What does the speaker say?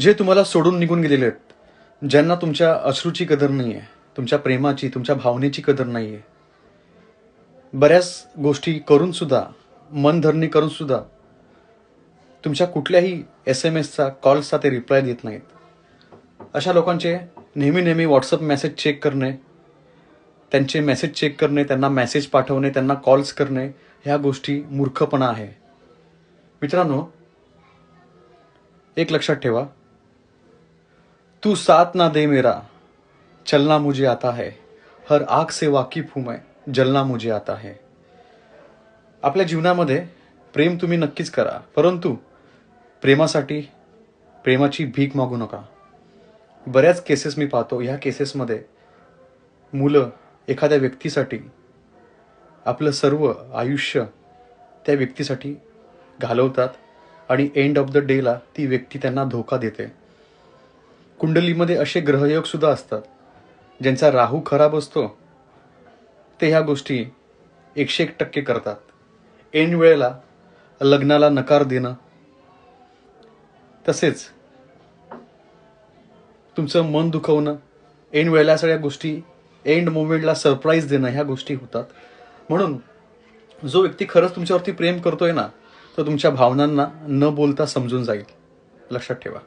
जे तुम्हाला सोडून निघून गेलेले आहेत ज्यांना तुमच्या अश्रूची कदर नाही आहे तुमच्या प्रेमाची तुमच्या भावनेची कदर नाही आहे बऱ्याच गोष्टी करून सुद्धा मनधरणी करून सुद्धा तुमच्या कुठल्याही एस एम एसचा कॉल्सचा ते रिप्लाय देत नाहीत. अशा लोकांचे नेहमी नेहमी व्हॉट्सअप मेसेज चेक करणे त्यांचे मेसेज चेक करणे त्यांना मेसेज पाठवणे त्यांना कॉल्स करणे ह्या गोष्टी मूर्खपणा आहे. मित्रांनो एक लक्षात ठेवा तू साथ ना दे मेरा चलना मुझे आता है। हर आग से वाकिफ हूं मैं जलना मुझे आता है। आपल्या जीवनामध्ये प्रेम तुम्ही नक्कीच करा परंतु प्रेमासाठी प्रेमाची भीक मागू नका. बऱ्याच केसेस मी पाहतो ह्या केसेसमध्ये मुलं एखाद्या व्यक्तीसाठी आपलं सर्व आयुष्य त्या व्यक्तीसाठी घालवतात आणि एंड ऑफ द डेला ती व्यक्ती त्यांना धोका देते. कुंडलीमध्ये असे ग्रहयोग सुद्धा असतात ज्यांचा राहू खराब असतो ते ह्या गोष्टी एकशे एक टक्के करतात. ऐन वेळेला लग्नाला नकार देणं. तसेच तुमचं मन दुखवणं. ऐन वेळेला सगळ्या गोष्टी एंड मोमेंटला सरप्राईज देणं ह्या गोष्टी होतात. म्हणून जो व्यक्ती खरंच तुमच्यावरती प्रेम करतोय ना तो तुमच्या भावनांना न बोलता समजून जाईल. लक्षात ठेवा.